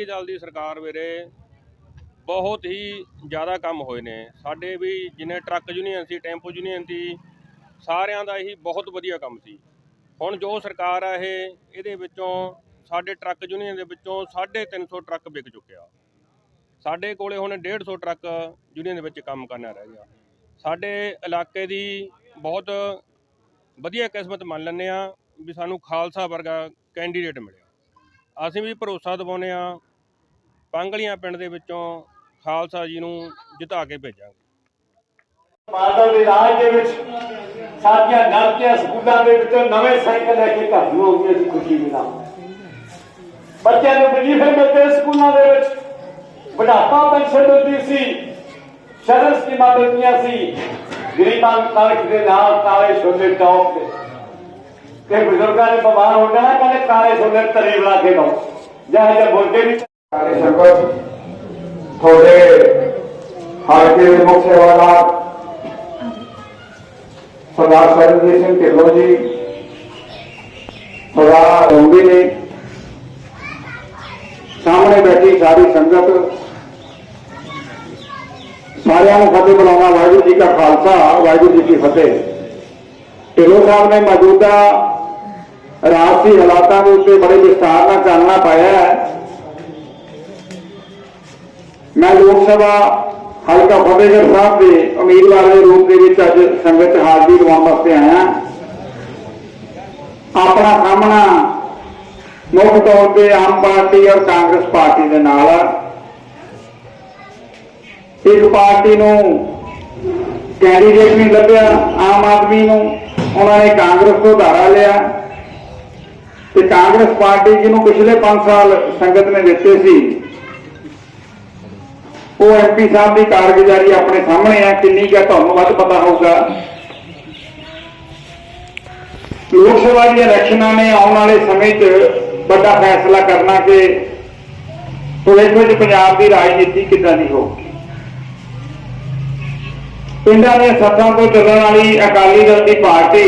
ਅਕਾਲੀ ਦਲ ਦੀ ਸਰਕਾਰ ਵੇਲੇ ਬਹੁਤ ਹੀ ਜ਼ਿਆਦਾ ਕੰਮ ਹੋਏ ਨੇ। ਸਾਡੇ ਵੀ ਜਿਨੇ ਟਰੱਕ ਯੂਨੀਅਨ ਸੀ, ਟੈਂਪੂ ਯੂਨੀਅਨ ਸੀ ਸਾਰਿਆਂ ਦਾ ਹੀ ਬਹੁਤ ਵਧੀਆ ਕੰਮ ਸੀ। ਹੁਣ ਜੋ ਸਰਕਾਰ ਆ ਇਹ, ਇਹਦੇ ਵਿੱਚੋਂ ਸਾਡੇ ਟਰੱਕ ਯੂਨੀਅਨ ਦੇ ਵਿੱਚੋਂ 350 ਟਰੱਕ ਵਿਕ ਚੁੱਕਿਆ ਸਾਡੇ ਕੋਲੇ ਹੁਣ 150 ਟਰੱਕ ਯੂਨੀਅਨ ਦੇ ਵਿੱਚ ਕੰਮ ਕਰਨਾ ਰਹਿ ਗਿਆ। ਸਾਡੇ ਇਲਾਕੇ ਦੀ ਬਹੁਤ ਵਧੀਆ ਕਿਸਮਤ ਮੰਨ ਲੈਂਦੇ ਆ ਵੀ ਸਾਨੂੰ ਖਾਲਸਾ ਵਰਗਾ ਕੈਂਡੀਡੇਟ ਮਿਲਿਆ। ਅਸੀਂ ਵੀ ਭਰੋਸਾ ਦਿਵਾਉਂਦੇ ਆ ਪੰਗਲੀਆਂ ਪਿੰਡ ਦੇ ਵਿੱਚੋਂ ਖਾਲਸਾ ਜੀ ਨੂੰ ਜਿਤਾ ਕੇ ਭੇਜਾਂਗੇ। ਬਾਦਲ ਦੇ ਰਾਜ ਦੇ ਵਿੱਚ ਸਾਡੀਆਂ ਨਰਕਿਆ ਸਕੂਲਾਂ ਦੇ ਵਿੱਚੋਂ ਨਵੇਂ ਸਾਈਕਲ ਲੈ ਕੇ ਘਰ ਨੂੰ ਆਉਂਦੀਆਂ ਸੀ ਖੁਸ਼ੀ ਦੇ ਬੱਚਿਆਂ ਨੂੰ ਵਜੀਫੇ ਮਿਲਦੇ ਸਕੂਲਾਂ ਦੇ ਵਿੱਚ। ਬੁਢਾਪਾ ਪੈਨਸ਼ਨ ਮਿਲਦੀ ਸੀ ਸ਼ਰਨ ਸਕੀਮਾਂ ਮਿਲਦੀਆਂ ਸੀ। ਗਰੀਬਾਂ ਨੂੰ ਕਣਕ ਦੇ ਨਾਲ ਕਾਲੇ ਛੋਲੇ ਟੌਪ ਤੇ ਤੇ ਬਜ਼ੁਰਗਾਂ ਨੇ ਬਿਮਾਰ ਹੋ ਜਾਣਾ ਕਹਿੰਦੇ ਕਾਲੇ ਛੋਲੇ ਤਰੀ ਬਣਾ ਕੇ ਦੋ ਜਾਂ ਜੇ ਬੋਲਦੇ ਨਹੀਂ ਸਾਰੇ ਸੰਗਤ, ਤੁਹਾਡੇ ਹਲਕੇ ਦੇ ਮੁੱਖ ਸੇਵਾਦਾਰ ਸਰਦਾਰ ਸਰਜੀਤ ਸਿੰਘ ਢਿੱਲੋਂ ਜੀ, ਸਰਦਾਰ ਰੋਂਗੀ ਨੇ ਸਾਹਮਣੇ ਬੈਠੀ ਸਾਰੀ ਸੰਗਤ, ਸਾਰਿਆਂ ਨੂੰ ਫਤਿਹ ਬੁਲਾਉਣਾ, ਵਾਹਿਗੁਰੂ ਜੀ ਕਾ ਖਾਲਸਾ, ਵਾਹਿਗੁਰੂ ਜੀ ਕੀ ਫਤਿਹ। ਢਿੱਲੋਂ ਸਾਹਿਬ ਨੇ ਮੌਜੂਦਾ ਰਾਜਸੀ ਹਾਲਾਤਾਂ ਦੇ ਉੱਤੇ ਬੜੇ ਵਿਸਥਾਰ ਨਾਲ ਚਾਨਣਾ ਪਾਇਆ ਹੈ। ਮੈਂ ਲੋਕ ਸਭਾ ਹਲਕਾ ਫਤਿਹਗੜ੍ਹ ਸਾਹਿਬ ਦੇ ਉਮੀਦਵਾਰ ਦੇ ਰੂਪ ਦੇ ਵਿੱਚ ਅੱਜ ਸੰਗਤ ਹਾਜ਼ਰੀ ਲਵਾਉਣ ਵਾਸਤੇ ਆਇਆ ਆਪਣਾ ਸਾਹਮਣਾ ਮੁੱਖ ਤੌਰ ਤੇ ਆਮ ਪਾਰਟੀ ਔਰ ਕਾਂਗਰਸ ਪਾਰਟੀ ਦੇ ਨਾਲ ਆ। ਇੱਕ ਪਾਰਟੀ ਨੂੰ ਕੈਂਡੀਡੇਟ ਨਹੀਂ ਲੱਭਿਆ, ਆਮ ਆਦਮੀ ਨੂੰ। ਉਹਨਾਂ ਨੇ ਕਾਂਗਰਸ ਤੋਂ ਧਾਰਾ ਲਿਆ। ਤੇ ਕਾਂਗਰਸ ਪਾਰਟੀ ਜਿਹਨੂੰ ਪਿਛਲੇ 5 ਸਾਲ ਸੰਗਤ ਨੇ ਦਿੱਤੇ ਸੀ ਐਮਪੀ ਸਾਹਿਬ ਦੀ ਕਾਰਗੁਜ਼ਾਰੀ ਆਪਣੇ ਸਾਹਮਣੇ ਆ, ਕਿੰਨੀ ਕੁ ਤੁਹਾਨੂੰ ਵੱਧ ਪਤਾ ਹੋਊਗਾ। ਲੋਕ ਸਭਾ ਦੀਆਂ ਇਲੈਕਸ਼ਨਾਂ ਨੇ ਆਉਣ ਵਾਲੇ ਸਮੇਂ 'ਚ ਵੱਡਾ ਫੈਸਲਾ ਕਰਨਾ ਕਿ ਭਵਿੱਖ ਵਿੱਚ ਪੰਜਾਬ ਦੀ ਰਾਜਨੀਤੀ ਕਿੱਦਾਂ ਦੀ ਹੋਊਗੀ। ਪਿੰਡਾਂ ਦੇ ਸੱਤਾਂ ਤੋਂ ਚੱਲਣ ਵਾਲੀ ਅਕਾਲੀ ਦਲ ਦੀ ਪਾਰਟੀ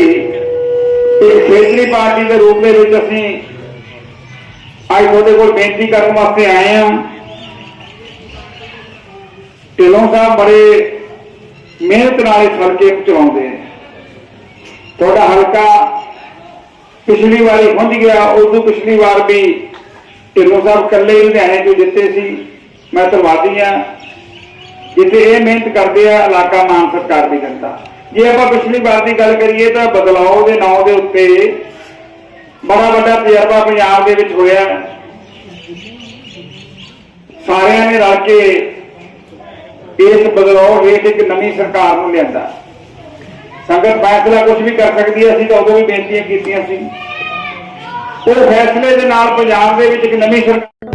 ਇੱਕ ਖੇਤਰੀ ਪਾਰਟੀ ਦੇ ਰੂਪ ਦੇ ਵਿੱਚ ਅਸੀਂ ਅੱਜ ਤੁਹਾਡੇ ਕੋਲ ਬੇਨਤੀ ਕਰਨ ਵਾਸਤੇ ਆਏ ਹਾਂ। ਢਿੱਲੋਂ ਸਾਹਿਬ ਬੜੇ ਮਿਹਨਤ ਨਾਲ ਇਸ ਹਲਕੇ ਨੂੰ ਚਲਾਉਂਦੇ ਨੇ ਤੁਹਾਡਾ ਹਲਕਾ ਪਿਛਲੀ ਵਾਰੀ ਹੁੰਝ ਗਿਆ, ਉਦੋਂ ਪਿਛਲੀ ਵਾਰ ਵੀ ਢਿੱਲੋਂ ਸਾਹਿਬ ਇਕੱਲੇ ਲੁਧਿਆਣੇ ਤੋਂ ਜਿੱਤੇ ਸੀ। ਮੈਂ ਧੰਨਵਾਦੀ ਹਾਂ। ਜਿੱਥੇ ਇਹ ਮਿਹਨਤ ਕਰਦੇ ਆ, ਇਲਾਕਾ ਮਾਨ ਸਰਕਾਰ ਦੀ ਜਨਤਾ। ਜੇ ਆਪਾਂ ਪਿਛਲੀ ਵਾਰ ਦੀ ਗੱਲ ਕਰੀਏ ਤਾਂ ਬਦਲਾਅ ਦੇ ਨਾਂ ਦੇ ਉੱਤੇ ਬੜਾ ਵੱਡਾ ਤਜਰਬਾ ਪੰਜਾਬ ਦੇ ਵਿੱਚ ਹੋਇਆ। ਸਾਰਿਆਂ ਨੇ ਰਲ ਕੇ ਇਸ ਬਦਲਾਅ ਹੇਠ ਇੱਕ ਨਵੀਂ ਸਰਕਾਰ ਨੂੰ ਲਿਆਂਦਾ। ਸੰਗਤ ਫੈਸਲਾ ਕੁਝ ਵੀ ਕਰ ਸਕਦੀ ਹੈ, ਅਸੀਂ ਤਾਂ ਉਦੋਂ ਵੀ ਬੇਨਤੀਆਂ ਕੀਤੀਆਂ ਸੀ। ਉਹ ਫੈਸਲੇ ਦੇ ਨਾਲ ਪੰਜਾਬ ਦੇ ਵਿੱਚ ਇੱਕ ਨਵੀਂ ਸਰਕਾਰ